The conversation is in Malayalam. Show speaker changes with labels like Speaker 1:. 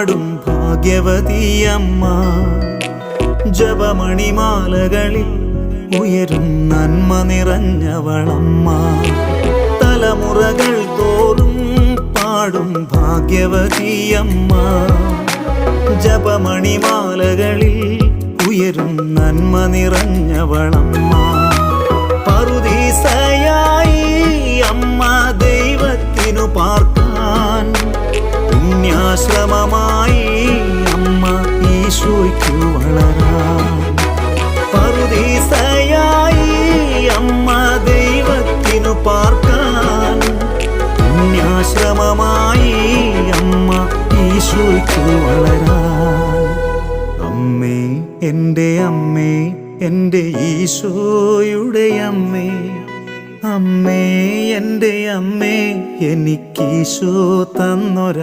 Speaker 1: പാടും ഭാഗ്യവതിയമ്മ. ജപമണിമാലകളിൽ ഉയരും നന്മ നിറഞ്ഞവളമ്മ. തലമുറകൾ തോറും പാടും ഭാഗ്യവതിയമ്മ. ജപമണിമാലകളിൽ ഉയരും നന്മ നിറഞ്ഞവളമ്മ. പറുദീസയായി അമ്മ ദൈവത്തിനു പാർക്കാൻ പുണ്യാശ്രമമായി ഈശോയ്ക്കു വളരാൻ പറുദീസയായി അമ്മ ദൈവത്തിനു പാർക്കാൻ. പുണ്യാശ്രമമായി അമ്മ ഈശോയ്ക്കു വളരാൻ അമ്മേ എന്റെ അമ്മേ എന്റെ ഈശോയുടെ അമ്മേ. അമ്മേ എന്റെ അമ്മേ എനിക്കീശോ തന്നൊര